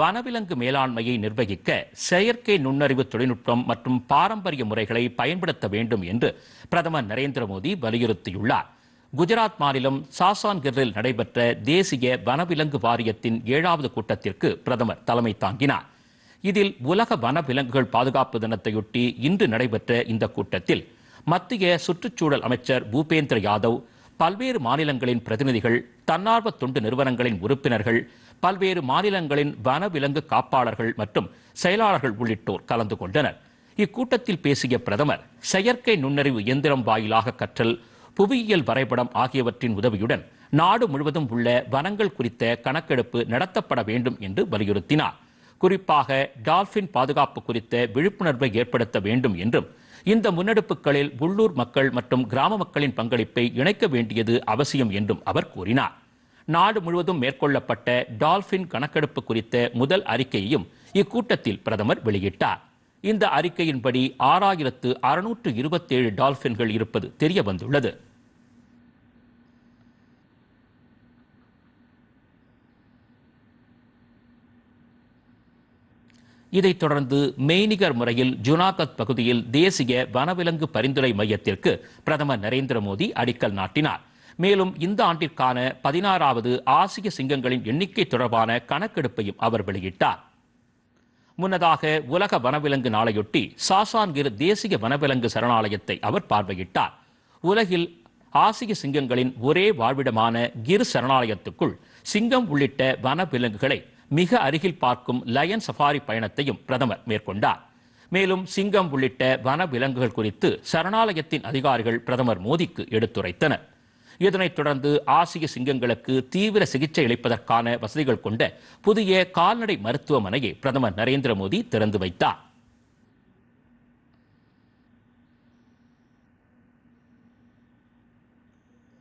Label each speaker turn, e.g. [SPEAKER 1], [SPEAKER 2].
[SPEAKER 1] வனவிலங்கு மேலாண்மையை நிர்வகிக்க செயற்கை நுண்ணறிவு தொழில்நுட்பம் மற்றும் பாரம்பரிய முறைகளை பயன்படுத்த வேண்டும் என்று பிரதமர் நரேந்திர மோடி வலியுறுத்தியுள்ளார் குஜராத் மாநிலம் சாசான்கிரில் நடைபெற்ற தேசிய வனவிலங்கு வாரியத்தின் ஏழாவது கூட்டத்திற்கு பிரதமர் தலைமை தாங்கினார் இதில் உலக வனவிலங்குகள் பாதுகாப்பு தினத்தையொட்டி இன்று நடைபெற்ற இந்த கூட்டத்தில் மத்திய சுற்றுச்சூழல் அமைச்சர் பூபேந்திர யாதவ் பல்வேறு மாநிலங்களின் பிரதிநிதிகள் தன்னார்வ தொண்டு நிறுவனங்களின் உறுப்பினர்கள் பல்வேறு மாநிலங்களின் வனவிலங்கு காப்பாளர்கள் மற்றும் செயலாளர்கள் உள்ளிட்டோர் கலந்து கொண்டனர் இக்கூட்டத்தில் பேசிய பிரதமர் செயற்கை நுண்ணறிவு இயந்திரம் வாயிலாக கற்றல் புவியியல் வரைபடம் ஆகியவற்றின் உதவியுடன் நாடு முழுவதும் உள்ள வனங்கள் குறித்த கணக்கெடுப்பு நடத்தப்பட வேண்டும் என்று வலியுறுத்தினார் குறிப்பாக டால்பின் பாதுகாப்பு குறித்த விழிப்புணர்வை ஏற்படுத்த வேண்டும் என்றும் இந்த முன்னெடுப்புகளில் உள்ளூர் மக்கள் மற்றும் கிராம மக்களின் பங்களிப்பை இணைக்க வேண்டியது அவசியம் என்றும் அவர் கூறினார் நாடு முழுவதும் மேற்கொள்ளப்பட்ட டால்பின் கணக்கெடுப்பு குறித்த முதல் அறிக்கையையும் இக்கூட்டத்தில் பிரதமர் வெளியிட்டார் இந்த அறிக்கையின்படி ஆறாயிரத்து அறுநூற்று இருபத்தேழு டால்பின்கள் இருப்பது தெரிய வந்துள்ளது இதைத் தொடர்ந்து மெய்நிகர் முறையில் ஜுனாகத் பகுதியில் தேசிய வனவிலங்கு பரிந்துரை மையத்திற்கு பிரதமர் நரேந்திர மோடி அடிக்கல் நாட்டினார் மேலும் இந்த ஆண்டிற்கான பதினாறாவது ஆசிய சிங்கங்களின் எண்ணிக்கை தொடர்பான கணக்கெடுப்பையும் அவர் வெளியிட்டார் முன்னதாக உலக வனவிலங்கு நாளையொட்டி சாசான்கிர் தேசிய வனவிலங்கு சரணாலயத்தை அவர் பார்வையிட்டார் உலகில் ஆசிய சிங்கங்களின் ஒரே வாழ்விடமான கிர் சரணாலயத்துக்குள் சிங்கம் உள்ளிட்ட வனவிலங்குகளை மிக அருகில் பார்க்கும் லயன் சஃபாரி பயணத்தையும் பிரதமர் மேற்கொண்டார் மேலும் சிங்கம் உள்ளிட்ட வன விலங்குகள் குறித்து சரணாலயத்தின் அதிகாரிகள் பிரதமர் மோடிக்கு எடுத்துரைத்தனர் இதனைத் தொடர்ந்து ஆசிய சிங்கங்களுக்கு தீவிர சிகிச்சை அளிப்பதற்கான வசதிகள் கொண்ட புதிய கால்நடை மருத்துவமனையை பிரதமர் நரேந்திர மோடி திறந்து வைத்தார்